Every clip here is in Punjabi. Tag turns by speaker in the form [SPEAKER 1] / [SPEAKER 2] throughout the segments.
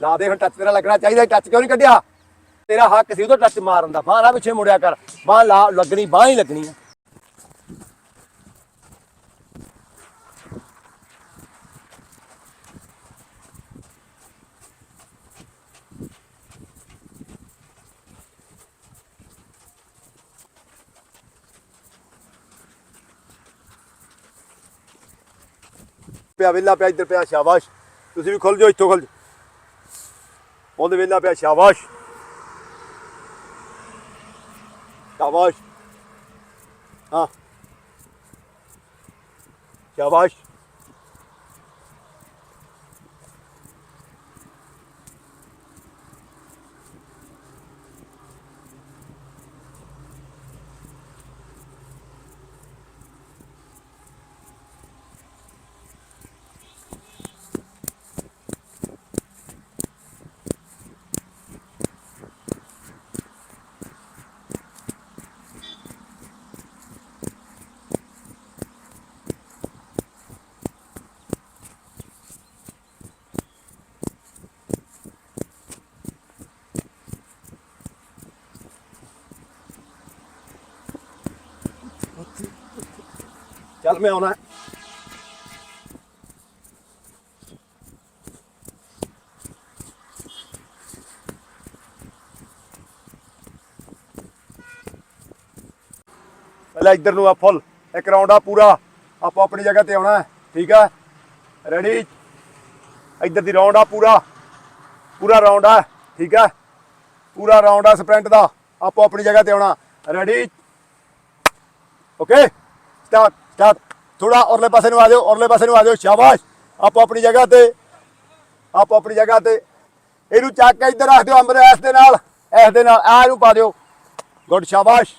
[SPEAKER 1] ਲਾ ਦੇ, ਹੁਣ ਟੱਚ ਤੇਰਾ ਲੱਗਣਾ ਚਾਹੀਦਾ ਟੱਚ ਕਿਉਂ ਨਹੀਂ ਕੱਢਿਆ? ਤੇਰਾ ਹੱਕ ਸੀ ਉਦੋਂ ਟੱਚ ਮਾਰਨ ਦਾ। ਬਾਹ ਨਾ ਪਿੱਛੇ ਮੁੜਿਆ ਕਰ। ਬਾਹ ਲਾ, ਲੱਗਣੀ, ਬਾਹ ਹੀ ਲੱਗਣੀ ਆ। ਪਿਆ ਵੇਲਾ ਪਿਆ, ਇੱਧਰ ਪਿਆ, ਸ਼ਾਬਾਸ਼। ਤੁਸੀਂ ਵੀ ਖੁੱਲ ਜਾਓ, ਇੱਥੋਂ ਖੁੱਲ ਜਾਓ। ਉਹਦੇ ਵੇਲਾ ਪਿਆ ਸ਼ਾਬਾਸ਼ ਸ਼ਾਬਾਸ਼ ਹਾਂ ਸ਼ਾਬਾਸ਼ ਚੱਲ ਮੈਂ ਆਉਣਾ ਪਹਿਲਾਂ ਇੱਧਰ ਨੂੰ ਆ ਫੁੱਲ। ਇੱਕ ਰਾਉਂਡ ਆ ਪੂਰਾ। ਆਪੋ ਆਪਣੀ ਜਗ੍ਹਾ ਤੇ ਆਉਣਾ ਠੀਕ ਹੈ? ਰੈਡੀ ਇੱਧਰ ਦੀ ਰਾਉਂਡ ਆ ਪੂਰਾ। ਪੂਰਾ ਰਾਉਂਡ ਆ। ਠੀਕ ਹੈ? ਪੂਰਾ ਰਾਉਂਡ ਆ ਸਪ੍ਰਿੰਟ ਦਾ। ਆਪੋ ਆਪਣੀ ਜਗ੍ਹਾ ਤੇ ਆਉਣਾ। ਰੈਡੀ ਓਕੇ ਸਟਾਰਟ ਸਟਾਰਟ ਥੋੜਾ ਔਰਲੇ ਪਾਸੇ ਨੂੰ ਆ ਜਾਓ ਔਰਲੇ ਪਾਸੇ ਨੂੰ ਆ ਜਾਓ, ਸ਼ਾਬਾਸ਼। ਆਪੋ ਆਪਣੀ ਜਗ੍ਹਾ ਤੇ, ਆਪੋ ਆਪਣੀ ਜਗ੍ਹਾ ਤੇ। ਇਹਨੂੰ ਚੱਕ ਕੇ ਇੱਧਰ ਰੱਖ ਦਿਓ ਅੰਬਰ ਐਸ ਦੇ ਨਾਲ, ਐਸ ਦੇ ਨਾਲ ਆ ਇਹਨੂੰ ਪਾ ਦਿਓ। ਗੁੱਡ, ਸ਼ਾਬਾਸ਼।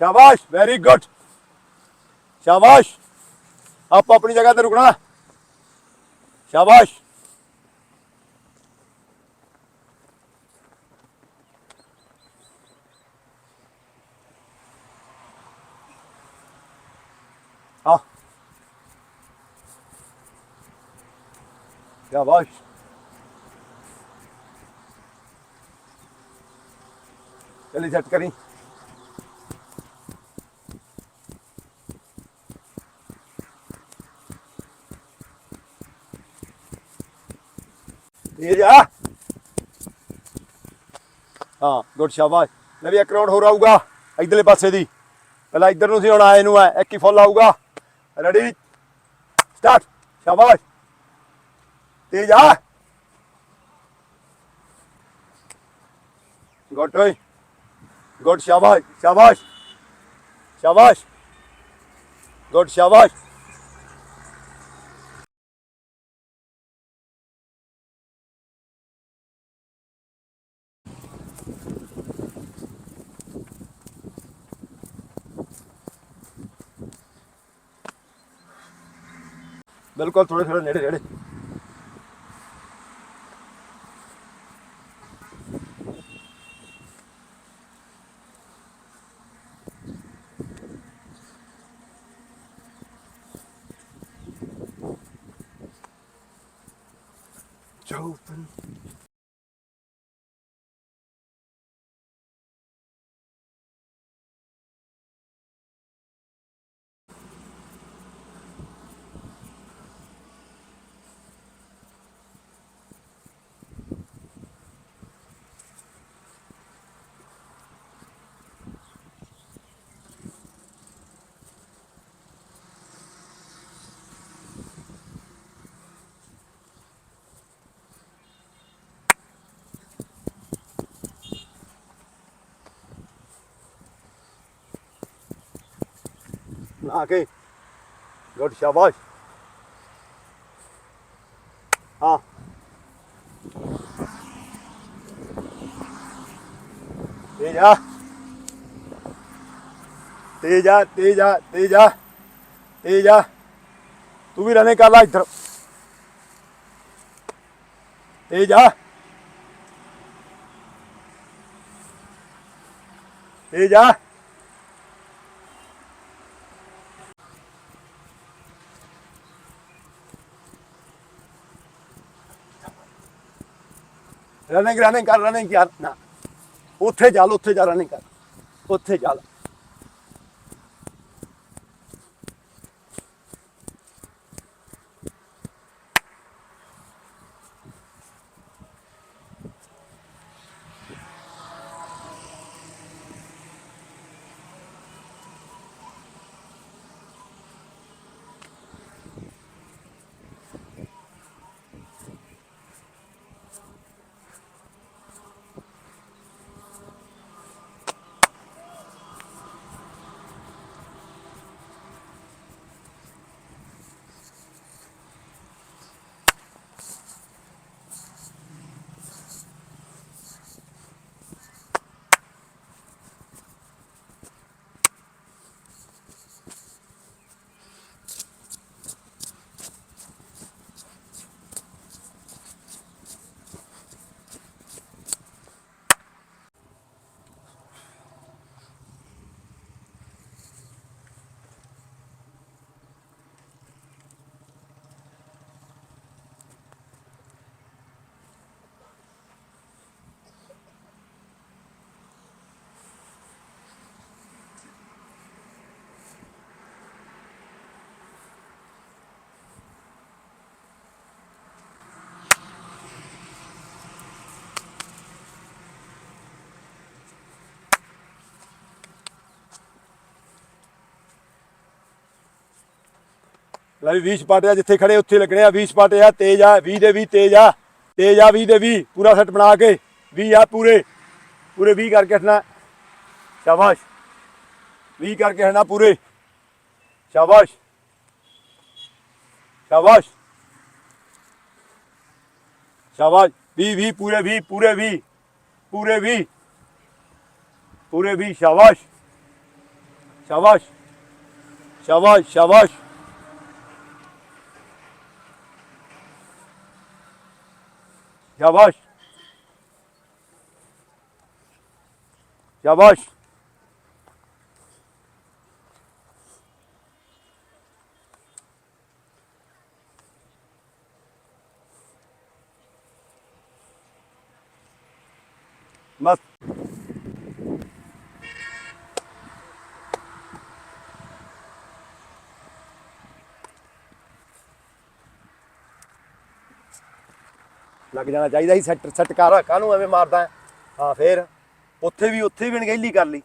[SPEAKER 1] ਸ਼ਾਬਾਸ਼ ਵੈਰੀ ਗੁੱਡ ਸ਼ਾਬਾਸ਼। ਆਪੋ ਆਪਣੀ ਜਗ੍ਹਾ ਤੇ ਰੁਕਣਾ। ਸ਼ਾਬਾਸ਼। ਸ਼ਾਬਾਸ਼ ਚਲੀ ਸੈੱਟ ਕਰੀ ਇਹ ਜਾ ਹਾਂ ਗੁੱਡ ਸ਼ਾਬਾਸ਼। ਲੈ ਵੀ ਇੱਕ ਰਾਉਂਡ ਹੋਰ ਆਊਗਾ, ਇਧਰਲੇ ਪਾਸੇ ਦੀ। ਪਹਿਲਾਂ ਇੱਧਰ ਨੂੰ ਸੀ, ਹੁਣ ਆਏ ਨੂੰ ਹੈ। ਇੱਕ ਹੀ ਫੁੱਲ ਆਊਗਾ। ਰੈਡੀ ਸਟਾਰਟ ਸ਼ਾਬਾਸ਼। ਤੇਜ਼ ਆ ਗੁੱਡ ਓਏ ਗੁੱਡ ਸ਼ਾਬਾਸ਼ ਸ਼ਾਬਾਸ਼ ਸ਼ਾਬਾਸ਼ ਗੁੱਡ ਸ਼ਾਬਾਸ਼ ਬਿਲਕੁਲ ਥੋੜੇ ਥੋੜੇ ਨੇੜੇ ਨੇੜੇ ਲਾ ਕੇ। ਗੁੱਡ ਸ਼ਾਬਾਸ਼। ਹਾਂ। ਤੇਜ ਆ। ਤੇਜ ਆ ਤੇਜ ਆ ਤੇਜ ਆ। ਤੇਜ ਆ। ਤੂੰ ਵੀ ਰਨੇ ਕਰ ਲਾ ਇੱਧਰ। ਤੇਜ ਆ। ਤੇਜ ਆ। ਰਨਿੰਗ ਰਨਿੰਗ ਕਰ ਰਨਿੰਗ ਕਰ ਨਾ ਉੱਥੇ ਚੱਲ ਉੱਥੇ ਜਾ ਰਨਿੰਗ ਕਰ ਉੱਥੇ ਚੱਲ ਲੈ ਵੀ 20 ਸਪਾਟੇ ਆ ਜਿੱਥੇ ਖੜੇ, ਉੱਥੇ ਲੱਗਣੇ ਆ 20 ਸਪਾਟੇ ਆ, ਤੇਜ਼ ਆ 20 ਦੇ 20 ਤੇਜ਼ ਆ ਤੇਜ਼ ਆ 20 ਦੇ 20 ਪੂਰਾ ਸੈੱਟ ਬਣਾ ਕੇ 20 ਆ ਪੂਰੇ ਪੂਰੇ 20 ਕਰਕੇ ਹਟਣਾ। ਸ਼ਾਬਾਸ਼। 20 ਕਰਕੇ ਹਟਣਾ ਪੂਰੇ। ਸ਼ਾਬਾਸ਼। ਸ਼ਾਬਾਸ਼। ਸ਼ਾਬਾਸ਼। 20 20 ਪੂਰੇ 20 ਪੂਰੇ 20 ਪੂਰੇ 20 ਪੂਰੇ 20 ਸ਼ਾਬਾਸ਼। ਸ਼ਾਬਾਸ਼। ਸ਼ਾਬਾਸ਼ ਸ਼ਾਬਾਸ਼। Yavaş. Yavaş. ਲੱਗ ਜਾਣਾ ਚਾਹੀਦਾ ਸੀ, ਸੈੱਟ ਸੈੱਟ ਕਾਹਨੂੰ ਐਵੇਂ ਮਾਰਦਾ ਹਾਂ? ਫੇਰ ਉੱਥੇ ਵੀ ਉੱਥੇ ਵੀ ਅਣਗਹਿਲੀ ਕਰ ਲਈ।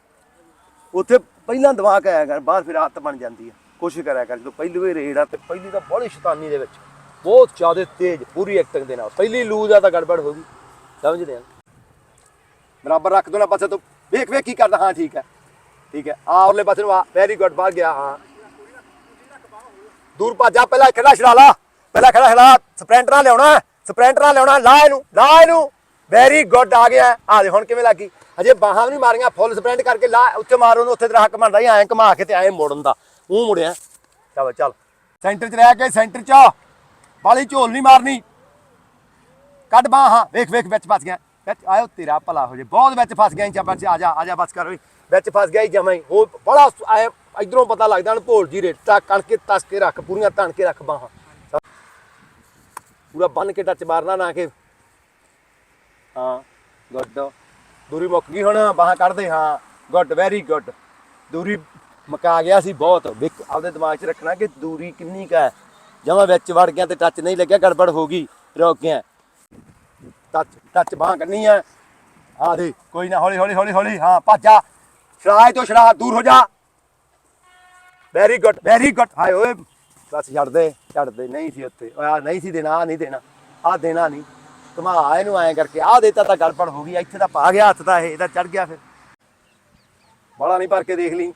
[SPEAKER 1] ਉੱਥੇ ਪਹਿਲਾਂ ਦਿਮਾਗ ਆਇਆ ਕਰ, ਬਾਹਰ ਫਿਰ ਆਦਤ ਬਣ ਜਾਂਦੀ ਹੈ। ਕੋਸ਼ਿਸ਼ ਕਰਿਆ ਕਰ, ਜਦੋਂ ਪਹਿਲੀ ਵਾਰ ਰੇਡ ਆ ਤੇ ਪਹਿਲੀ ਤਾਂ ਬੜੀ ਸ਼ੈਤਾਨੀ ਦੇ ਵਿੱਚ। ਬਹੁਤ ਜ਼ਿਆਦਾ ਤੇਜ਼, ਪੂਰੀ ਐਕਟਿੰਗ ਦੇ ਨਾਲ। ਪਹਿਲੀ ਲੂਜ਼ ਆ ਤਾਂ ਗੜਬੜ ਹੋ ਗਈ। ਸਮਝਦੇ ਆ? ਬਰਾਬਰ ਰੱਖ ਦੋ ਨਾ ਪਾਸੇ ਤੋਂ। ਵੇਖ ਵੇਖ ਕੀ ਕਰਦਾ। ਹਾਂ, ਠੀਕ ਹੈ। ਠੀਕ ਹੈ। ਆ ਉਹਲੇ ਪਾਸੇ ਨੂੰ ਆ। ਵੈਰੀ ਗੁੱਡ ਬਾਹਰ ਗਿਆ। ਹਾਂ। ਦੂਰ ਭੱਜ ਪਹਿਲਾਂ ਖੜਾ ਛੜਾ ਲਾ। ਪਹਿਲਾਂ ਖੜਾ ਛੜਾ ਸਪ੍ਰਿੰਟ ਨਾਲ ਲਿਆਉਣਾ। ਸਪ੍ਰਿੰਟ ਨਾਲ ਲਿਆਉਣਾ ਲਾ ਇਹਨੂੰ ਲਾ ਇਹਨੂੰ। ਵੈਰੀ ਗੁੱਡ ਆ ਗਿਆ। ਆ ਦੇ, ਹੁਣ ਕਿਵੇਂ ਲੱਗੀ? ਹਜੇ ਬਾਹਾਂ ਵੀ ਨਹੀਂ ਮਾਰੀਆਂ ਫੁੱਲ ਸਪ੍ਰਿੰਟ ਕਰਕੇ ਲਾ, ਉੱਥੇ ਮਾਰੋ ਨੂੰ ਉੱਥੇ ਤੇਰਾ ਹੱਕ ਬਣਦਾ। ਹੀ ਐਂ ਘੁਮਾ ਕੇ ਤੇ ਐਂ ਮੋੜਨ ਦਾ। ਉਹ ਮੁੜਿਆ। ਚੱਲ ਚੱਲ। ਸੈਂਟਰ 'ਚ ਰਹਿ ਕੇ ਸੈਂਟਰ 'ਚ। ਬਾਲੀ ਝੋਲ ਨਹੀਂ ਮਾਰਨੀ। ਕੱਢ ਬਾਂਹ। ਵੇਖ ਵੇਖ, ਵਿੱਚ ਫਸ ਗਿਆ। ਵਿੱਚ, ਆਇਓ, ਤੇਰਾ ਭਲਾ ਹੋ ਜੇ। ਬਹੁਤ ਵਿੱਚ ਫਸ ਗਿਆ ਇੰਚਾ ਬੱਚ ਆ ਜਾ ਆ ਜਾ, ਬਸ ਕਰ ਵਿੱਚ ਫਸ ਗਿਆ ਹੀ ਹੀ। ਉਹ ਬੜਾ ਆਏ, ਇਧਰੋਂ ਪਤਾ ਲੱਗਦਾ ਹਣ ਭੋਲ ਜੀ ਰੇਟ ਰੇਟਾ ਕਣਕੇ ਤਸ ਕੇ ਰੱਖ, ਪੂਰੀਆਂ ਤਣ ਕੇ ਰੱਖ ਬਾਹਾਂ। ਪੂਰਾ ਬੰਨ ਕੇ ਟੱਚ ਮਾਰਨਾ ਨਾ ਕਿ ਹਾਂ ਗੁੱਡ ਦੂਰੀ ਮੁੱਕ ਗਈ ਹੁਣ, ਬਾਹਾਂ ਕੱਢਦੇ, ਹਾਂ। ਗੁੱਡ ਵੈਰੀ ਗੁੱਡ ਦੂਰੀ ਮਕਾ ਗਿਆ ਸੀ ਬਹੁਤ। ਵਿਕ ਆਪਦੇ ਦਿਮਾਗ 'ਚ ਰੱਖਣਾ ਕਿ ਦੂਰੀ ਕਿੰਨੀ ਕਾ ਹੈ। ਜਮਾਂ ਵਿੱਚ ਵੜ ਗਿਆ ਤੇ ਟੱਚ ਨਹੀਂ ਲੱਗਿਆ, ਗੜਬੜ ਹੋ ਗਈ, ਰੁਕ ਗਿਆ। ਟੱਚ ਟੱਚ ਬਾਹ ਕਰਨੀ ਹੈ ਆ ਦੇ ਕੋਈ ਨਾ, ਹੌਲੀ ਹੌਲੀ ਹੌਲੀ ਹੌਲੀ, ਹਾਂ, ਭੱਜ ਸ਼ਰਾਜ ਤੋਂ ਸ਼ਰਾ ਦੂਰ ਹੋ ਜਾ। ਵੈਰੀ ਗੁੱਡ ਵੈਰੀ ਗੁੱਡ ਹਾਏ ਓਏ ਬਸ ਛੱਡ ਦੇ ਨਹੀਂ ਸੀ ਉੱਥੇ। ਆ ਨਹੀਂ ਸੀ ਦੇਣਾ ਆ ਨਹੀਂ ਦੇਣਾ ਆ ਦੇਣਾ ਨਹੀਂ। ਘੁਮਾ, ਇਹਨੂੰ ਐਂ ਕਰਕੇ ਆ ਦੇਤਾ ਤਾਂ ਗੜਬੜ ਹੋ ਗਈ, ਇੱਥੇ ਤਾਂ ਪਾ ਗਿਆ ਹੱਥ ਤਾਂ ਇਹ, ਇਹਦਾ ਚੜ ਗਿਆ ਫਿਰ। ਬੜਾ ਨਹੀਂ ਭਰ ਕੇ ਦੇਖ ਲਈ।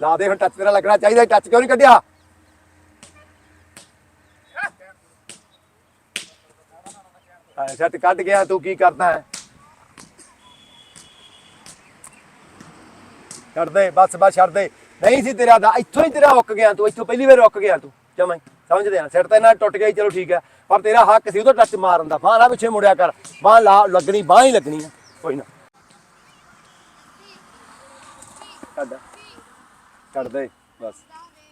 [SPEAKER 1] ਲਾ ਦੇ ਹੁਣ ਟੱਚ ਤੇਰਾ ਲੱਗਣਾ ਚਾਹੀਦਾ ਟੱਚ ਕਿਉਂ ਨਹੀਂ ਕੱਢਿਆ? ਸੱਟ ਕੱਢ ਗਿਆ, ਤੂੰ ਕੀ ਕਰਦਾ ਹੈ? ਛੱਡ ਦੇ ਬਸ ਬਸ ਛੱਡ ਦੇ ਨਹੀਂ ਸੀ ਤੇਰਾ ਦਾ, ਇੱਥੋਂ ਹੀ ਤੇਰਾ ਰੁੱਕ ਗਿਆ ਤੂੰ, ਇੱਥੋਂ ਪਹਿਲੀ ਵਾਰ ਰੁੱਕ ਗਿਆ ਤੂੰ। ਜਮਾਂ ਸਮਝਦੇ ਆ, ਸਿਰ ਤੇ ਨਾਲ ਟੁੱਟ ਗਿਆ ਚਲੋ ਠੀਕ ਹੈ ਪਰ ਤੇਰਾ ਹੱਕ ਸੀ ਉਹਦਾ ਟੱਚ ਮਾਰਨ ਦਾ। ਬਾਂਹ ਨਾ ਪਿੱਛੇ ਮੁੜਿਆ ਕਰ, ਬਾਂਹ ਲਾ, ਲੱਗਣੀ, ਬਾਂਹ ਹੀ ਲੱਗਣੀ ਆ। ਕੋਈ ਨਾ। ਛੱਡ। ਛੱਡ ਦੇ ਬਸ।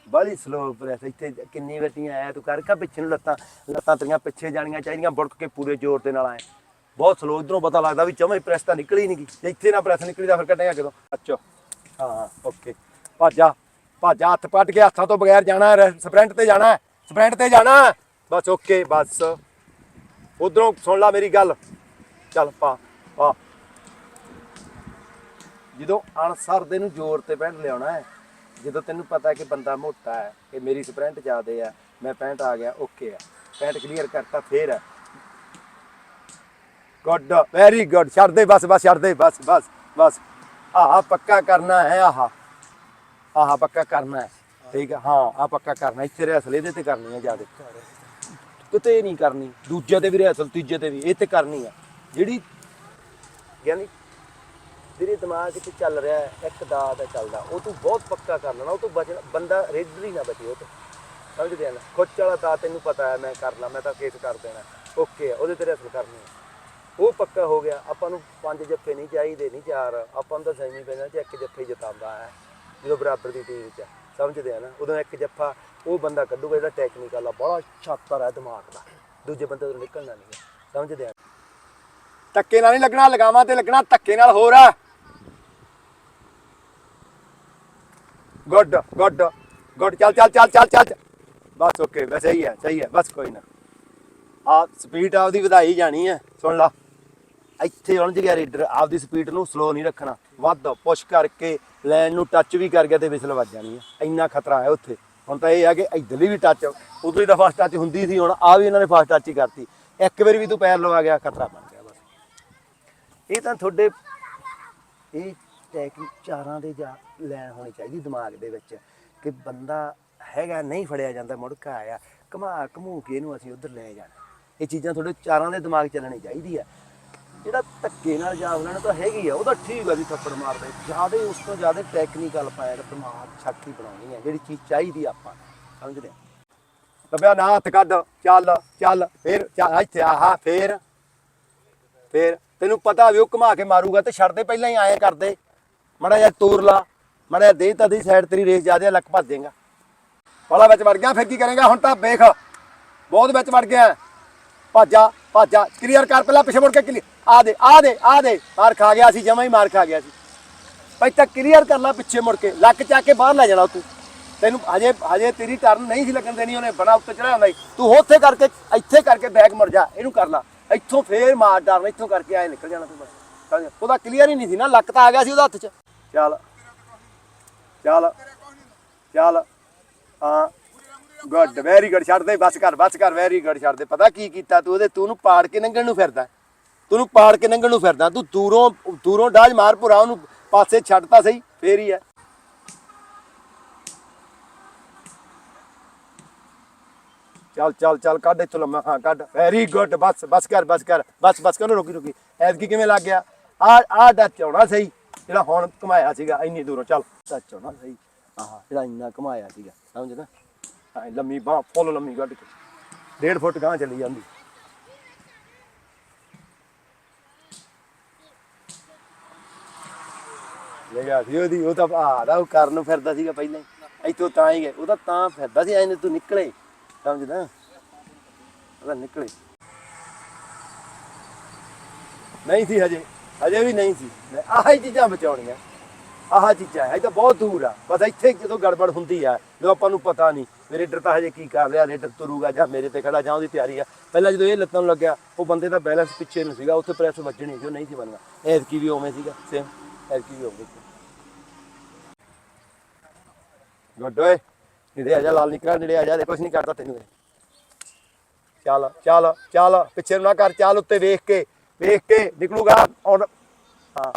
[SPEAKER 2] ਬਾਲੀ ਸਲੋ ਪ੍ਰੈਸ ਇੱਥੇ ਕਿੰਨੀ ਵਟੀਆਂ ਆਇਆ ਤੂੰ ਕਰ ਕਾ ਪਿੱਛੇ ਨੂੰ ਲੱਤਾਂ ਲੱਤਾਂ ਤੇਰੀਆਂ ਪਿੱਛੇ ਜਾਣੀਆਂ ਚਾਹੀਦੀਆਂ, ਬੁੜਕ ਕੇ ਪੂਰੇ ਜ਼ੋਰ ਦੇ ਨਾਲ ਆਏ। ਬਹੁਤ ਸਲੋ ਇਧਰੋਂ ਪਤਾ ਲੱਗਦਾ ਵੀ ਚਮੇ ਪ੍ਰੈਸ ਤਾਂ ਨਿਕਲੀ ਨਹੀਂ ਗਈ ਇੱਥੇ ਨਾ ਪ੍ਰੈਸ ਨਿਕਲੀ ਤਾਂ ਫਿਰ ਕੱਢਿਆ ਕਿਦੋਂ? ਅੱਛਾ। ਹਾਂ ਓਕੇ ਭਾਜਾ ਭਾਜਾ ਹੱਥ ਪੱਟ ਕੇ ਹੱਥਾਂ ਤੋਂ ਬਗੈਰ ਜਾਣਾ ਹੈ, ਸਪ੍ਰਿੰਟ ਤੇ ਜਾਣਾ ਹੈ, ਸਪ੍ਰਿੰਟ ਤੇ ਜਾਣਾ ਹੈ। ਬਸ ਓਕੇ ਬਸ। ਉਧਰੋਂ ਸੁਣ ਲੈ ਮੇਰੀ ਗੱਲ। ਚੱਲ, ਪਾ ਪਾ। ਜਦੋਂ ਅਣਸਰ ਦੇ ਨੂੰ ਜ਼ੋਰ ਤੇ ਪੈਂਟ ਲਿਆਉਣਾ ਹੈ, ਜਦੋਂ ਤੈਨੂੰ ਪਤਾ ਹੈ ਕਿ ਬੰਦਾ ਮੋਟਾ ਹੈ, ਕਿ ਮੇਰੀ ਸਪ੍ਰਿੰਟ ਜ਼ਿਆਦੇ ਆ ਮੈਂ ਪੈਂਟ ਆ ਗਿਆ ਓਕੇ ਆ ਪੈਂਟ ਕਲੀਅਰ ਕਰਤਾ, ਫੇਰ ਹੈ। ਗੁੱਡ ਵੈਰੀ ਗੁੱਡ ਛੱਡ ਦੇ, ਬਸ ਬਸ, ਛੱਡ ਦੇ, ਬਸ ਬਸ ਬਸ। ਆਹ ਪੱਕਾ ਕਰਨਾ ਹੈ ਆਹ। ਆਹ ਪੱਕਾ ਕਰਨਾ ਹੈ। ਠੀਕ ਹੈ ਹਾਂ ਆ ਪੱਕਾ ਕਰਨਾ ਇੱਥੇ ਰਿਹਸਲ ਇਹਦੇ ਤੇ ਕਰਨੀ ਹੈ ਜ਼ਿਆਦਾ। ਕਿਤੇ ਨਹੀਂ ਕਰਨੀ। ਦੂਜੇ ਤੇ ਵੀ ਰਿਹਸਲ ਤੀਜੇ ਤੇ ਵੀ। ਇਹ ਤੇ ਕਰਨੀ ਆ ਜਿਹੜੀ ਯਾਨੀ ਤੇਰੇ ਦਿਮਾਗ 'ਚ ਚੱਲ ਰਿਹਾ ਹੈ, ਇੱਕ ਦਾ ਦਾ ਚੱਲਦਾ। ਉਹ ਤੂੰ ਬਹੁਤ ਪੱਕਾ ਕਰ ਲੈਣਾ। ਉਹ ਤੋਂ ਬਚਣਾ ਬੰਦਾ ਰੇਡਰ ਨਾ ਬਚੇ ਉਹ ਤੋਂ। ਸਮਝਦੇ ਆ ਨਾ? ਖੁੱਚ ਵਾਲਾ ਤਾਂ ਤੈਨੂੰ ਪਤਾ ਹੈ ਮੈਂ ਕਰ ਲਾਂ ਮੈਂ ਤਾਂ ਕੇਸ ਕਰ ਦੇਣਾ। ਓਕੇ ਉਹਦੇ ਤੇ ਰਿਹਸਲ ਕਰਨੀ ਹੈ। ਉਹ ਪੱਕਾ ਹੋ ਗਿਆ। ਆਪਾਂ ਨੂੰ ਪੰਜ ਜੱਫੇ ਨਹੀਂ ਚਾਹੀਦੇ, ਨਹੀਂ ਚਾਰ। ਆਪਾਂ ਨੂੰ ਤਾਂ ਸੈਮੀ ਚ ਇੱਕ ਜੱਫੇ ਜਿਤਾਉਂਦਾ ਹੈ, ਜਦੋਂ ਬਰਾਬਰ ਦੀ ਟੀਮ ਚ। ਸਮਝਦੇ ਆ ਨਾ? ਉਦੋਂ ਇੱਕ ਜੱਫਾ, ਉਹ ਬੰਦਾ ਕੱਢੂਗਾ ਜਿਹੜਾ ਟੈਕਨੀਕਲ ਆ, ਬੜਾ ਛਾਤਰ ਹੈ ਦਿਮਾਗ ਦਾ। ਦੂਜੇ ਬੰਦੇ ਤੋਂ ਨਿਕਲਣਾ ਨਹੀਂ ਸਮਝਦੇ ਆ?
[SPEAKER 1] ਧੱਕੇ ਨਾਲ ਨਹੀਂ ਲੱਗਣਾ, ਲਗਾਵਾਂ ਤੇ ਲੱਗਣਾ, ਧੱਕੇ ਨਾਲ ਹੋਰ ਆ। ਗੁੱਡ ਗੁੱਡ ਗੁੱਡ ਚੱਲ ਚੱਲ ਚੱਲ ਚੱਲ ਚੱਲ। ਬਸ ਓਕੇ ਬਸ ਸਹੀ ਹੈ ਸਹੀ ਹੈ। ਬਸ ਕੋਈ ਨਾ। ਆ ਸਪੀਡ ਆਪਦੀ ਵਧਾਈ ਜਾਣੀ ਹੈ। ਸੁਣ ਲਾ।
[SPEAKER 2] ਇੱਥੇ ਉਲਝ ਗਿਆ ਰੇਡਰ ਆਪਦੀ ਸਪੀਡ ਨੂੰ ਸਲੋ ਨਹੀਂ ਰੱਖਣਾ। ਵੱਧ ਪੁਸ਼ ਕਰਕੇ ਲਾਈਨ ਨੂੰ ਟੱਚ ਵੀ ਕਰ ਗਿਆ ਤੇ ਵਿਸਲ ਵੱਜ ਜਾਣੀ ਹੈ ਇੰਨਾ ਖਤਰਾ ਹੈ ਉੱਥੇ। ਹੁਣ ਤਾਂ ਇਹ ਆ ਕਿ ਇਧਰਲੀ ਵੀ ਟੱਚ ਉਧਰਲੀ ਤਾਂ ਫਾਸਟ ਟੱਚ ਹੁੰਦੀ ਸੀ ਹੁਣ ਆ ਵੀ ਇਹਨਾਂ ਨੇ ਫਾਸਟ ਟੱਚ ਹੀ ਕਰਤੀ। ਇੱਕ ਵਾਰੀ ਵੀ ਤੂੰ ਪੈਰ ਲਵਾ ਗਿਆ, ਖਤਰਾ ਬਣ ਗਿਆ ਬਸ। ਇਹ ਤਾਂ ਤੁਹਾਡੇ, ਇਹ ਟੈਕਨਿਕ ਚਾਰਾਂ ਦੇ ਜਾ ਲੈਣ ਹੋਣੀ ਚਾਹੀਦੀ ਦਿਮਾਗ ਦੇ ਵਿੱਚ ਕਿ ਬੰਦਾ ਹੈਗਾ, ਨਹੀਂ ਫੜਿਆ ਜਾਂਦਾ, ਮੁੜਕਾ ਆਇਆ ਘਮਾ ਘਮੂ ਕੇ ਇਹਨੂੰ ਅਸੀਂ ਉਧਰ ਲੈ ਜਾਣਾ। ਇਹ ਚੀਜ਼ਾਂ ਤੁਹਾਡੇ ਚਾਰਾਂ ਦੇ ਦਿਮਾਗ ਚੱਲਣੀ ਚਾਹੀਦੀ ਆ ਜਿਹੜਾ ਧੱਕੇ ਨਾਲ ਜਾ ਉਹਨਾਂ ਤਾਂ ਹੈਗੀ ਆ ਉਹ ਠੀਕ ਆ ਵੀ ਥੱਪੜ ਮਾਰਦੇ। ਜਿਆਦੇ ਉਸ ਤੋਂ ਜਿਆਦੇ ਟੈਕਨੀਕਲ ਪਾਇਰ ਦਿਮਾਗ ਸ਼ਕਤੀ ਬਣਾਉਣੀ ਹੈ ਜਿਹੜੀ ਚੀਜ਼ ਚਾਹੀਦੀ ਆ ਆਪਾਂ, ਸਮਝਦੇ ਆ?
[SPEAKER 1] ਤਬਿਆ ਨਾ ਹੱਥ ਕੱਢ, ਚੱਲ ਚੱਲ, ਫੇਰ ਇੱਥੇ, ਆਹਾ ਫੇਰ।
[SPEAKER 2] ਫੇਰ, ਤੈਨੂੰ ਪਤਾ ਵੀ ਉਹ ਘੁਮਾ ਕੇ ਮਾਰੂਗਾ ਤੇ ਛੱਡਦੇ ਪਹਿਲਾਂ ਹੀ ਆਏ ਕਰਦੇ। ਮੜਾ ਜਿਹਾ ਤੋਰ ਲਾ, ਮੜਾ ਜਿਹਾ ਦੇ ਤਾਂ ਦੀ ਸਾਈਡ ਤੇਰੀ ਰੇਸ ਜਿਆਦੇ ਲੱਕ ਭੱਜ ਜਾਏਗਾ।
[SPEAKER 1] ਵਾਲਾ ਵਿੱਚ ਵੜ ਗਿਆ, ਫਿਰ ਕੀ ਕਰੇਗਾ? ਹੁਣ ਤਾਂ ਵੇਖ, ਬਹੁਤ ਵਿੱਚ ਵੜ ਗਿਆ। ਭਾਜਾ ਭਾਜਾ। ਕਲੀਅਰ ਕਰ ਪਹਿਲਾਂ ਪਿੱਛੇ ਮੁੜ ਕੇ ਕਲੀ ਆ ਦੇ ਆ ਦੇ ਆ ਦੇ। ਮਾਰ ਖਾ ਗਿਆ ਸੀ, ਜਮਾ ਹੀ ਮਾਰ ਖਾ ਗਿਆ ਸੀ। ਭਾਈ ਤਾਂ ਕਲੀਅਰ ਕਰ ਲੈ ਪਿੱਛੇ ਮੁੜ ਕੇ। ਲੱਕ ਚੱਕ ਕੇ ਬਾਹਰ ਲੈ ਜਾਣਾ ਤੂੰ। ਤੈਨੂੰ ਹਜੇ ਹਜੇ ਤੇਰੀ ਟਰਨ ਨਹੀਂ ਸੀ ਲੱਗਣ ਦੇਣੀ, ਉਹਨੇ ਬਣਾ ਉੱਤੇ ਚੜਾਇਆ ਹੁੰਦਾ ਤੂੰ ਉੱਥੇ ਕਰਕੇ, ਇੱਥੇ ਕਰਕੇ ਬੈਗ ਮਰ ਜਾ। ਇਹਨੂੰ ਕਰ ਲਾ। ਇੱਥੋਂ ਫੇਰ ਮਾਰ ਟਰਨ ਇੱਥੋਂ ਕਰਕੇ ਆਏ ਨਿਕਲ ਜਾਣਾ ਤੂੰ ਬਸ। ਉਹਦਾ ਕਲੀਅਰ ਹੀ ਨਹੀਂ ਸੀ ਨਾ। ਲੱਕ ਤਾਂ ਆ ਗਿਆ ਸੀ ਉਹਦਾ ਹੱਥ 'ਚ। ਚੱਲ। ਚੱਲ। ਚੱਲ। ਹਾਂ। ਗੁੱਡ ਵੈਰੀ ਗੁੱਡ ਛੱਡ ਦੇ, ਬਸ ਕਰ ਬਸ ਕਰ ਵੈਰੀ ਗੁੱਡ ਛੱਡ ਦੇ।
[SPEAKER 2] ਪਤਾ ਕੀ ਕੀਤਾ ਤੂੰ ਉਹਦੇ? ਤੂੰ ਉਹਨੂੰ ਪਾੜ ਕੇ ਲੰਘਣ ਨੂੰ ਫਿਰਦਾ। ਤੂੰ ਉਹਨੂੰ ਪਾੜ ਕੇ ਲੰਘਣ ਨੂੰ ਫਿਰਦਾ। ਤੂੰ ਦੂਰੋਂ ਦੂਰੋਂ ਡਾਜ ਮਾਰ ਭੁਰਾ, ਉਹਨੂੰ ਪਾਸੇ ਛੱਡਤਾ ਸਹੀ, ਫੇਰ ਹੀ ਆ।
[SPEAKER 1] ਚੱਲ ਚੱਲ ਚੱਲ, ਕੱਢ ਇੱਥੋਂ ਲੰਮਾ, ਹਾਂ, ਕੱਢ। ਵੈਰੀ ਗੁੱਡ ਬਸ ਬਸ ਕਰ ਬਸ ਕਰ, ਬਸ ਬਸ ਕਰ ਰੁਕੀ ਰੁਕੀ। ਐਤਕੀ ਕਿਵੇਂ ਲੱਗ ਗਿਆ? ਆ ਆ ਡੱਚ ਆਉਣਾ ਸਹੀ। ਜਿਹੜਾ ਹੁਣ ਕਮਾਇਆ ਸੀਗਾ, ਇੰਨੀ ਦੂਰੋਂ, ਚੱਲ
[SPEAKER 2] ਸੱਚ ਹੋਣਾ ਸਹੀ। ਆਹ, ਜਿਹੜਾ ਇੰਨਾ ਕਮਾਇਆ ਸੀਗਾ, ਸਮਝ ਨਾ?
[SPEAKER 1] ਹਾਂ ਲੰਮੀ ਬਾਹ, ਫੁੱਲ ਲੰਮੀ ਕੱਢ ਕੇ। ਡੇਢ ਫੁੱਟ ਗਾਂ ਚਲੀ ਜਾਂਦੀ।
[SPEAKER 2] ਲੈ ਸੀ ਉਹਦੀ, ਉਹ ਤਾਂ ਆ ਉਹ ਕਰਨ ਫਿਰਦਾ ਸੀਗਾ ਪਹਿਲਾਂ ਹੀ। ਇੱਥੋਂ ਤਾਂ ਹੀ ਗਏ, ਉਹ ਤਾਂ ਤਾਂ ਫਿਰਦਾ ਸੀ ਐਨੇ ਤੂੰ ਨਿਕਲੇ। ਸਮਝਦਾ? ਉਹਦਾ ਨਿਕਲੇ।
[SPEAKER 1] ਨਹੀਂ ਸੀ ਹਜੇ ਹਜੇ ਵੀ ਨਹੀਂ ਸੀ। ਆਹ ਹੀ ਚੀਜ਼ਾਂ ਬਚਾਉਣੀਆਂ। ਆਹ ਚੀਜ਼ਾਂ ਹੈ ਇਹ ਤਾਂ ਬਹੁਤ ਦੂਰ ਆ। ਬਸ ਇੱਥੇ ਜਦੋਂ ਗੜਬੜ ਹੁੰਦੀ ਆ, ਜਦੋਂ ਆਪਾਂ ਨੂੰ ਪਤਾ ਨਹੀਂ ਰੇਡਰ ਤਾਂ ਹਜੇ ਕੀ ਕਰ ਰਿਹਾ ਰੇਡਰ ਤੁਰੂਗਾ ਜਾਂ ਮੇਰੇ ਤੇ ਖੜਾ ਜਾਂ ਉਹਦੀ ਤਿਆਰੀ ਆ। ਪਹਿਲਾਂ ਜਦੋਂ ਇਹ ਲੱਤਾਂ ਨੂੰ ਲੱਗਿਆ, ਉਹ ਬੰਦੇ ਦਾ ਬੈਲੈਂਸ ਪਿੱਛੇ ਨੂੰ ਸੀਗਾ, ਉੱਥੇ ਪ੍ਰੈਸ ਵੱਜਣੀ ਜੋ ਨਹੀਂ ਸੀ ਬਣਨਾ। ਐਤਕੀ ਵੀ ਉਵੇਂ ਸੀਗਾ ਸੇਮ ਐਤਕੀ ਵੀ ਉਵੇਂ ਸੀ ਗੁੱਡ ਓਏ, ਨੇੜੇ ਆ ਜਾ, ਲਾਲ ਨਿਕਲ, ਨੇੜੇ ਆ ਜਾ ਦੇ ਕੁਛ ਨਹੀਂ ਕਰਦਾ ਤੈਨੂੰ ਚੱਲ ਚੱਲ ਚੱਲ, ਪਿੱਛੇ ਨੂੰ ਨਾ ਕਰ, ਚੱਲ ਉੱਤੇ ਵੇਖ ਕੇ ਵੇਖ ਕੇ ਨਿਕਲੂਗਾ ਔਰ ਹਾਂ।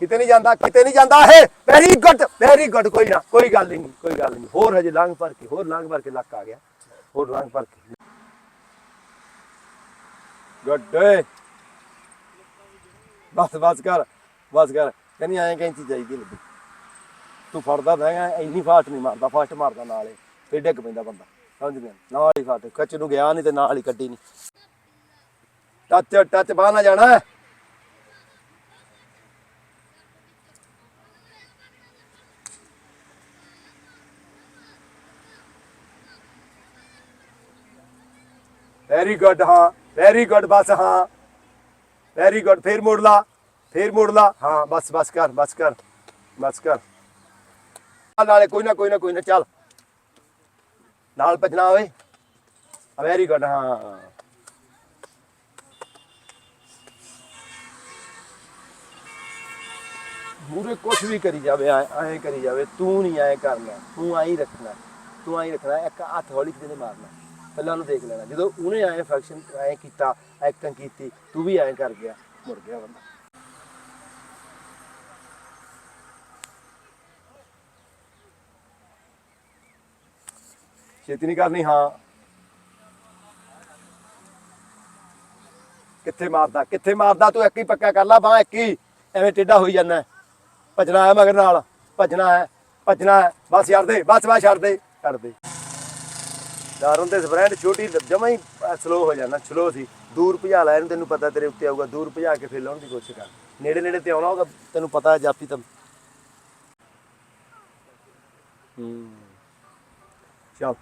[SPEAKER 1] ਕਿਤੇ ਨਹੀਂ ਜਾਂਦਾ, ਕਿਤੇ ਨਹੀਂ ਜਾਂਦਾ ਇਹ। ਵੈਰੀ ਗੁੱਡ ਵੈਰੀ ਗੁੱਡ ਕੋਈ ਨਾ, ਕੋਈ ਗੱਲ ਨਹੀਂ, ਕੋਈ ਗੱਲ ਨਹੀਂ। ਹੋਰ ਹਜੇ ਲੰਘ ਭਰ ਕੇ, ਹੋਰ ਲੰਘ ਭਰ ਕੇ ਲੱਕ ਆ ਗਿਆ। ਹੋਰ ਲੰਘ ਭਰ ਕੇ। ਗੁੱਡ। ਬਸ ਬਸ ਕਰ ਬਸ ਕਰ। ਕਹਿੰਦੀ ਐਂ ਕੈਂਚੀ ਚਾਹੀਦੀ ਲੱਗੀ ਤੂੰ ਫੜਦਾ ਬਹਿਗਾ ਇੰਨੀ ਫਾਸਟ ਨਹੀਂ ਮਾਰਦਾ ਫਾਸਟ ਮਾਰਦਾ ਨਾਲੇ ਫਿਰ ਡਿੱਗ ਪੈਂਦਾ ਬੰਦਾ, ਸਮਝ ਗਿਆ? ਨਾਲ ਹੀ ਫਾਸਟ ਖੱਚ ਨੂੰ ਗਿਆ ਨਹੀਂ ਤੇ ਨਾਲ ਹੀ ਕੱਢੀ ਨਹੀਂ। ਟੱਚ ਟੱਚ, ਬਾਹਰ ਨਾ ਜਾਣਾ।
[SPEAKER 2] ਵੈਰੀ ਗੁੱਡ ਹਾਂ। ਵੈਰੀ ਗੁੱਡ ਬਸ, ਹਾਂ। ਵੈਰੀ ਗੁੱਡ ਫੇਰ ਮੋੜ ਲਾ। ਫੇਰ ਮੋੜ ਲਾ। ਹਾਂ, ਬਸ ਬਸ ਕਰ ਬਸ ਕਰ ਬਸ ਕਰ। ਨਾਲੇ ਕੋਈ ਨਾ ਕੋਈ ਨਾ ਕੋਈ ਨਾ, ਚੱਲ। ਨਾਲ ਭਜਣਾ ਓਏ। ਵੈਰੀ ਗੁੱਡ ਹਾਂ। ਮੂਰੇ ਕੁਛ ਵੀ ਕਰੀ ਜਾਵੇ, ਐਂ ਕਰੀ ਜਾਵੇ, ਤੂੰ ਨਹੀਂ ਐ ਕਰਨਾ, ਤੂੰ ਐਂ ਰੱਖਣਾ। ਤੂੰ ਐਂ ਰੱਖਣਾ, ਇੱਕ ਹੱਥ ਹੌਲੀ ਕਿਤੇ ਮਾਰਨਾ। ਪਹਿਲਾਂ ਉਹਨੂੰ ਦੇਖ ਲੈਣਾ। ਜਦੋਂ ਉਹਨੇ ਆਏ ਫੈਕਸ਼ਨ ਐਂ ਕੀਤਾ ਐਕਟਿੰਗ ਕੀਤੀ, ਤੂੰ ਵੀ ਐਂ ਕਰ ਗਿਆ, ਮੁੜ ਗਿਆ ਬੰਦਾ। ਛੇਤੀ ਨਹੀਂ ਕਰਨੀ, ਹਾਂ। ਕਿੱਥੇ ਮਾਰਦਾ ਕਿੱਥੇ ਮਾਰਦਾ, ਤੂੰ ਇੱਕ ਹੀ ਪੱਕਾ ਕਰ ਲਾ, ਬਾਹ ਇੱਕ ਹੀ। ਐਵੇਂ ਟੇਢਾ ਹੋਈ ਜਾਂਦਾ ਭੱਜਣਾ ਹੈ ਮਗਰ ਨਾਲ, ਭੱਜਣਾ ਹੈ ਭੱਜਣਾ ਹੈ। ਬਸ ਛੱਡ ਦੇ, ਬਸ ਬਸ ਛੱਡ ਦੇ ਛੱਡ ਦੇ। ਡਰਨ ਦੇ ਸਪਰੈਂਡ ਛੋਟੀ ਜਮਾ ਹੀ ਸਲੋ ਹੋ ਜਾਣਾ ਸਲੋ ਸੀ। ਦੂਰ ਭਜਾ ਲੈ ਇਹਨੂੰ ਤੈਨੂੰ ਪਤਾ ਤੇਰੇ ਉੱਤੇ ਆਊਗਾ ਦੂਰ ਭਜਾ ਕੇ ਫਿਰ ਲਾਉਣ ਦੀ ਕੋਸ਼ਿਸ਼ ਕਰ। ਨੇੜੇ ਨੇੜੇ ਤੇ ਆਉਣਾ ਹੋਗਾ ਤੈਨੂੰ ਪਤਾ ਹੈ ਜਾਪੀ ਤਾਂ। ਹੂੰ। ਚੱਲ।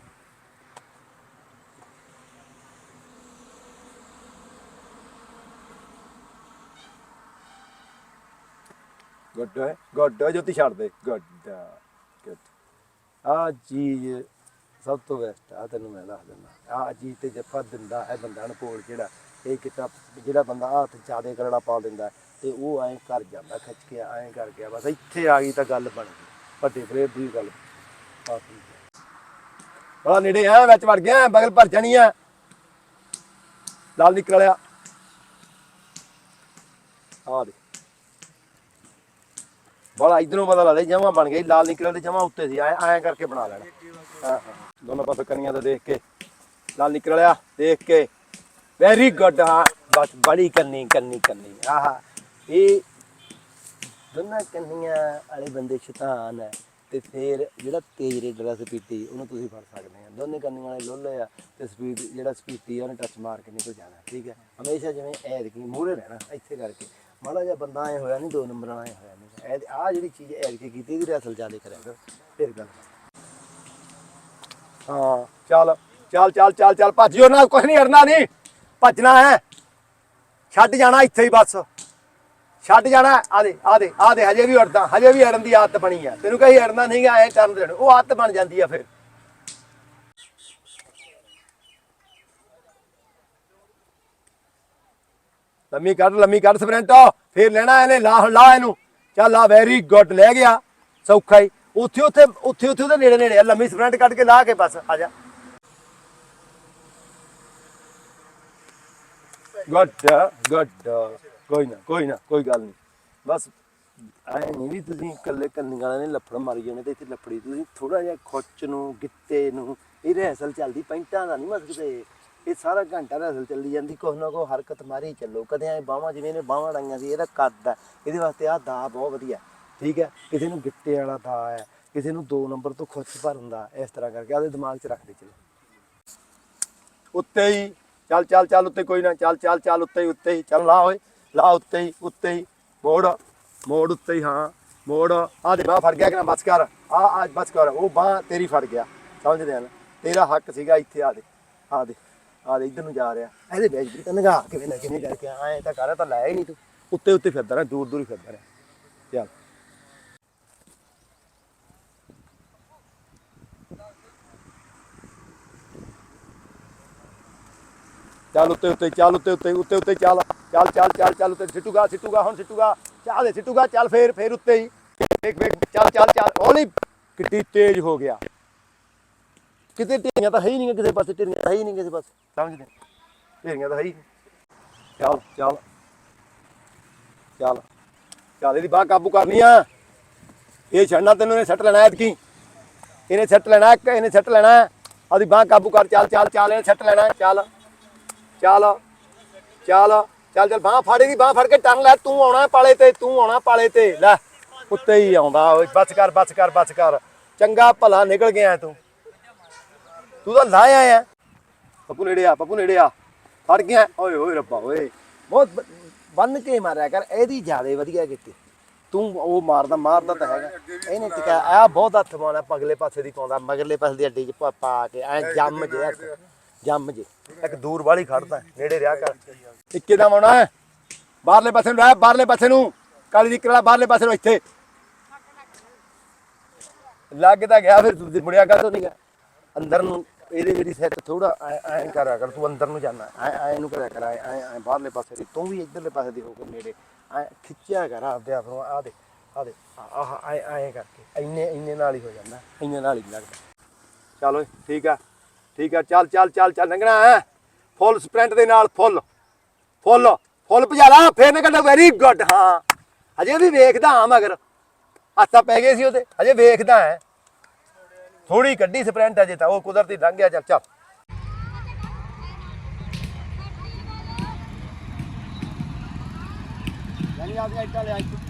[SPEAKER 2] ਗੁੱਡ ਗੁੱਡ ਜੋਤੀ ਛੱਡ ਦੇ ਗੁੱਡ। ਗੁੱਡ ਆ ਚੀਜ਼ ਸਭ ਤੋਂ ਬੈਸਟ ਆ ਤੈਨੂੰ ਮੈਂ ਦੱਸ ਦਿੰਦਾ। ਆ ਚੀਜ਼ ਤੇ ਜੱਫਾ ਦਿੰਦਾ ਹੈ ਬੰਦਾ ਨੂੰ ਕੋਲ ਜਿਹੜਾ, ਇਹ ਕਿਤਾ ਜਿਹੜਾ ਬੰਦਾ ਹੱਥ ਚਾਦੇ ਕਰੜਾ ਪਾ ਦਿੰਦਾ ਤੇ ਉਹ ਐਂ ਕਰ ਜਾਂਦਾ, ਖਿੱਚ ਕੇ ਐਂ ਕਰ ਗਿਆ, ਬਸ ਇੱਥੇ ਆ ਗਈ ਤਾਂ ਗੱਲ ਬਣ ਗਈ। ਵੱਡੇ ਫਰੇਡ ਦੀ ਗੱਲ। ਆ ਬੜਾ ਨੇੜੇ ਆ, ਵਿੱਚ ਵੜ ਗਿਆ, ਬਗਲ ਭਰ ਜਾਣੀ ਆ। ਲਾਲ ਨਿਕਲਿਆ ਆ। ਦੇ ਬੜਾ ਇਧਰੋਂ ਪਤਾ ਲੱਗਦਾ, ਜਮਾ ਬਣ ਗਈ ਲਾਲ ਨਿਕਲਣ ਦੇ ਜਮਾ ਉੱਤੇ ਸੀ ਐ ਕਰਕੇ ਬਣਾ ਲੈਣਾ। ਹਾਂ ਹਾਂ। ਦੋਨੋਂ ਪਾਸੇ ਕਨੀਆਂ ਤੋਂ ਦੇਖ ਕੇ ਲਾਲ ਨਿਕਲਿਆ ਦੇਖ ਕੇ। ਵੈਰੀ ਗੁੱਡ ਹਾਂ, ਬਸ ਬੜੀ ਕੰਨੀ ਕੰਨੀ ਕੰਨੀ। ਆਹਾ, ਇਹ ਦੋਨਾਂ ਕੰਨੀਆਂ ਵਾਲੇ ਬੰਦੇ ਸ਼ੈਤਾਨ ਹੈ। ਤੇ ਫਿਰ ਜਿਹੜਾ ਤੇਜ਼ ਰੇਡਰ ਆ ਸਪੀਟੀ ਉਹਨੂੰ ਤੁਸੀਂ ਫੜ ਸਕਦੇ ਆ ਦੋਨੇ ਕੰਨੀਆਂ ਵਾਲੇ ਲੋਲੇ ਆ, ਤੇ ਸਪੀਡ, ਜਿਹੜਾ ਸਪੀਤੀ ਆ, ਉਹਨੇ ਟੱਚ ਮਾਰ ਕੇ ਨਿਕਲ ਜਾਣਾ, ਠੀਕ ਹੈ? ਹਮੇਸ਼ਾ ਜਿਵੇਂ ਐਦ ਕੀ, ਮੂਹਰੇ ਰਹਿਣਾ, ਇੱਥੇ ਕਰਕੇ। ਮਾੜਾ ਜਿਹਾ ਬੰਦਾ ਐ ਹੋਇਆ ਨਹੀਂ ਦੋ ਨੰਬਰ ਵਾਲਾ ਐ ਹੋਇਆ ਨਹੀਂ ਆ ਜਿਹੜੀ ਚੀਜ਼ ਐਦ ਕੀ ਕੀਤੀ, ਇਹਦੀ ਅਸਲ ਜ਼ਿਆਦਾ ਕਰਿਆ ਕਰ। ਫਿਰ ਗੱਲ ਹਾਂ, ਚੱਲ ਚੱਲ ਚੱਲ ਚੱਲ ਚੱਲ ਭੱਜਿਓ ਨਾ ਕੁਝ ਨਹੀਂ ਅੜਨਾ ਨਹੀਂ ਭੱਜਣਾ ਹੈ। ਛੱਡ ਜਾਣਾ ਇੱਥੇ ਹੀ ਬਸ। ਛੱਡ ਜਾਣਾ, ਆ ਦੇ ਆ ਦੇ ਆ ਦੇ, ਹਜੇ ਵੀ ਅੜਦਾ ਹਜੇ ਵੀ ਅੜਨ ਦੀ ਆਦਤ ਬਣੀ ਆ। ਤੈਨੂੰ ਕਹੀ ਅੜਨਾ ਨਹੀਂ ਐ ਕਰਨ ਦੇਣ ਉਹ ਆਦਤ ਬਣ ਜਾਂਦੀ ਆ ਫਿਰ। ਲੰਮੀ ਕੱਢ ਲੰਮੀ ਕੱਢ ਸਪ੍ਰਿੰਟ। ਫੇਰ ਲੈਣਾ ਇਹਨੇ, ਲਾ ਲਾ ਇਹਨੂੰ। ਚੱਲ, ਆ ਵੈਰੀ ਗੁੱਡ ਲੈ ਗਿਆ। ਸੌਖਾ ਹੀ। ਉੱਥੇ ਉੱਥੇ ਉੱਥੇ ਉੱਥੇ ਉਹਦੇ ਨੇੜੇ ਨੇੜੇ ਆ, ਲੰਮੀ ਸਪ੍ਰਿੰਟ ਕੱਢ ਕੇ ਲਾ ਕੇ ਬਸ, ਆ ਜਾ। ਗੁੱਡ ਗੁੱਡ, ਕੋਈ ਨਾ ਕੋਈ ਨਾ, ਕੋਈ ਗੱਲ ਨਹੀਂ। ਬਸ ਐ ਨਹੀਂ ਵੀ ਤੁਸੀਂ ਇਕੱਲੇ ਕੰਨੀ ਨੇ ਲੱਫੜ ਮਾਰੀ ਜਾਣੇ ਤੇ ਇੱਥੇ ਲੱਫੜੀ, ਤੁਸੀਂ ਥੋੜਾ ਜਿਹਾ ਖੁੱਚ ਨੂੰ, ਗਿੱਤੇ ਨੂੰ, ਇਹ ਰਹਿਸਲ ਚੱਲਦੀ, ਪੈਂਟਾਂ ਦਾ ਨਹੀਂ ਮਸਕਦੇ ਇਹ ਸਾਰਾ ਘੰਟਾ ਰਹਿਸਲ ਚੱਲੀ ਜਾਂਦੀ, ਕੁਛ ਨਾ ਕੁਛ ਹਰਕਤ ਮਾਰੀ ਚੱਲੋ। ਕਦੇ ਐ ਬਾਹਾਂ ਜਿਵੇਂ ਨੇ ਬਾਹਾਂ ਡਾਈਆਂ ਸੀ, ਇਹਦਾ ਕੱਦ ਹੈ ਇਹਦੇ ਵਾਸਤੇ ਆਹ ਦਾ ਬਹੁਤ ਵਧੀਆ। ਠੀਕ ਹੈ? ਕਿਸੇ ਨੂੰ ਗਿੱਟੇ ਵਾਲਾ ਦਾ ਹੈ, ਕਿਸੇ ਨੂੰ 2 ਨੰਬਰ ਤੋਂ ਖੁੱਚ ਭਰਨ ਦਾ ਇਸ ਤਰ੍ਹਾਂ ਕਰਕੇ ਆਦੇ ਦਿਮਾਗ 'ਚ ਰੱਖਦੇ ਚਲੋ। ਉੱਤੇ ਹੀ, ਚੱਲ ਚੱਲ ਚੱਲ ਉੱਤੇ ਕੋਈ ਨਾ, ਚੱਲ ਚੱਲ ਚੱਲ ਉੱਤੇ ਹੀ ਉੱਤੇ ਹੀ, ਚੱਲ ਲਾ ਓਏ, ਲਾ ਉੱਤੇ ਹੀ ਉੱਤੇ ਹੀ, ਮੋੜ ਮੋੜ ਉੱਤੇ ਹੀ, ਹਾਂ, ਮੋੜ ਆ ਦੇ ਬਾਹ ਫੜ ਗਿਆ ਕਿ ਨਾ, ਬਸ ਕਰ ਆ ਆ ਬਸ ਕਰ, ਉਹ ਬਾਹ ਤੇਰੀ ਫੜ ਗਿਆ, ਸਮਝਦੇ ਆ ਨਾ, ਤੇਰਾ ਹੱਕ ਸੀਗਾ ਇੱਥੇ ਆ ਦੇ ਆ ਦੇ ਆ ਦੇ ਇੱਧਰ ਨੂੰ ਜਾ ਰਿਹਾ, ਇਹਦੇ ਵਿੱਚ ਵੀ ਤਾਂ ਕਿਵੇਂ ਨਾ ਕਿਵੇਂ ਕਰਕੇ ਆਏ ਤਾਂ ਕਰ ਤਾਂ ਲਾਇਆ ਹੀ ਨਹੀਂ ਤੂੰ, ਉੱਤੇ ਉੱਤੇ ਫਿਰਦਾ ਰਿਹਾ, ਦੂਰ ਦੂਰ ਹੀ ਫਿਰਦਾ ਰਿਹਾ, ਚੱਲ। ਚੱਲ ਉੱਤੇ ਉੱਤੇ ਚੱਲ ਉੱਤੇ ਉੱਤੇ ਉੱਤੇ ਉੱਤੇ ਚੱਲ ਚੱਲ ਚੱਲ ਚੱਲ ਚੱਲ ਉੱਤੇ ਸਿੱਟੂਗਾ ਸਿੱਟੂਗਾ ਹੁਣ ਸਿੱਟੂਗਾ ਚੱਲ ਸਿੱਟੂਗਾ ਚੱਲ ਫੇਰ ਫੇਰ ਉੱਤੇ ਹੀ ਵੇਖ ਵੇਖ ਚੱਲ ਚੱਲ ਚੱਲ ਹੌਲੀ ਕਿੱਡੀ ਤੇਜ਼ ਹੋ ਗਿਆ ਕਿਤੇ ਢੇਰੀਆਂ ਤਾਂ ਹੈ ਹੀ ਨਹੀਂ ਕਿਸੇ ਪਾਸੇ ਢੇਰੀਆਂ ਤਾਂ ਹੈ ਹੀ ਨਹੀਂ ਕਿਸੇ ਪਾਸੇ ਸਮਝਦੇ ਢੇਰੀਆਂ ਤਾਂ ਹੈ ਹੀ ਚੱਲ ਚੱਲ ਚੱਲ ਚੱਲ ਇਹਦੀ ਬਾਹ ਕਾਬੂ ਕਰਨੀ ਆ ਇਹ ਛੱਡਣਾ ਤੈਨੂੰ ਇਹਨੇ ਸੱਟ ਲੈਣਾ ਐਤਕੀ ਇਹਨੇ ਸੱਟ ਲੈਣਾ ਇਹਨੇ ਸੱਟ ਲੈਣਾ ਆਦੀ ਬਾਹ ਕਾਬੂ ਕਰ ਚੱਲ ਚੱਲ ਚੱਲ ਇਹਨੇ ਸੱਟ ਲੈਣਾ ਚੱਲ ਚੱਲ ਚੱਲ ਚੱਲ ਚੱਲ, ਬਾਹ ਫੜ ਇਹਦੀ, ਬਾਹ ਫੜ ਕੇ ਟਰਨ ਲੈ, ਤੂੰ ਆਉਣਾ ਪਾਲੇ ਤੇ, ਤੂੰ ਆਉਣਾ ਪਾਲੇ ਤੇ, ਲੈ, ਉੱਤੇ ਹੀ ਆਉਂਦਾ, ਓਏ, ਬਸ ਕਰ ਬਸ ਕਰ ਬਸ ਕਰ। ਚੰਗਾ ਭਲਾ ਨਿਕਲ ਗਿਆ ਤੂੰ। ਤੂੰ ਤਾਂ ਲਾਇਆ ਆ ਪੱਪੂ ਨੇੜੇ ਆ, ਪੱਪੂ ਨੇੜੇ ਆ। ਫੜ ਗਿਆ। ਓਏ ਓਏ, ਰੱਬਾ, ਓਏ। ਬਹੁਤ ਬੰਨ ਕੇ ਮਾਰਿਆ ਕਰ, ਇਹਦੀ ਜ਼ਿਆਦੇ ਵਧੀਆ ਕੀਤੀ। ਤੂੰ ਉਹ ਮਾਰਦਾ ਮਾਰਦਾ ਤਾਂ ਹੈਗਾ। ਇਹਨੇ ਟਿਕਾ ਆ ਬਹੁਤ ਹੱਥ ਪਾਉਣਾ, ਪਗਲੇ ਪਾਸੇ ਦੀ ਪਾਉਂਦਾ, ਮਗਰਲੇ ਪਾਸੇ ਦੀ ਅੱਡੀ ਚ ਪਾ- ਪਾ ਕੇ, ਐ ਜੰਮ ਜਿਹਾ ਜੰਮ ਜੇ। ਇੱਕ ਦੂਰ ਵਾਲੀ ਖੜਦਾ ਨੇੜੇ ਰਿਹਾ ਕਰ। ਇੱਕੇ ਦਾ ਆਉਣਾ ਹੈ। ਬਾਹਰਲੇ ਪਾਸੇ ਨੂੰ ਰਹਿ ਬਾਹਰਲੇ ਪਾਸੇ ਨੂੰ। ਕਾਲੀ ਦੀ ਕਰਾ ਬਾਹਰਲੇ ਪਾਸੇ ਨੂੰ ਇੱਥੇ। ਲੱਗ ਤਾਂ ਗਿਆ ਫਿਰ ਤੂੰ ਮੁੜਿਆ ਕਰ ਤੋ ਨਹੀਂ ਗਿਆ। ਅੰਦਰ ਨੂੰ ਇਹਦੇ ਜਿਹੜੀ ਸੈੱਟ ਥੋੜਾ ਐ ਐ ਕਰਿਆ ਕਰ ਤੂੰ ਅੰਦਰ ਨੂੰ ਜਾਣਾ। ਐ ਐ ਨੂੰ ਕਰਿਆ ਕਰ ਐ ਐ ਬਾਹਰਲੇ ਪਾਸੇ ਦੀ ਤੂੰ ਵੀ ਇੱਧਰਲੇ ਪਾਸੇ ਦੀ ਹੋ ਕੇ ਨੇੜੇ। ਐ ਖਿੱਚਿਆ ਕਰ ਆਪਦੇ ਆਪ ਨੂੰ ਆ ਦੇ ਆ ਦੇ ਆਹ ਐ ਐ ਕਰਕੇ। ਇੰਨੇ ਇੰਨੇ ਨਾਲ ਹੀ ਹੋ ਜਾਂਦਾ। ਇੰਨੇ ਨਾਲ ਹੀ ਲੱਗਦਾ। ਚਲੋ ਠੀਕ ਆ। ਠੀਕ ਆ, ਚੱਲ ਚੱਲ ਚੱਲ ਚੱਲ, ਲੰਘਣਾ ਹੈ। ਫੁੱਲ ਸਪ੍ਰਿੰਟ ਦੇ ਨਾਲ ਫੁੱਲ ਫੁੱਲ ਫੁੱਲ ਭਜਾ ਫੇਰ ਨਿਕਲਦਾ ਵੈਰੀ ਗੁੱਡ ਹਾਂ। ਅਜੇ ਵੀ ਵੇਖਦਾ ਹਾਂ ਮਗਰ। ਹੱਥਾਂ ਪੈ ਗਏ ਸੀ ਉਹਦੇ ਅਜੇ ਵੇਖਦਾ ਹੈ। ਥੋੜੀ ਕੱਢੀ ਸਪ੍ਰਿੰਟ ਅਜੇ ਤਾਂ, ਉਹ ਕੁਦਰਤੀ ਲੰਘ ਗਿਆ, ਚੱਲ ਚੱਲ।
[SPEAKER 1] ਯਾਨੀ ਆਪਦੇ ਇੱਟਾਂ ਲਿਆ ਇੱਥੇ।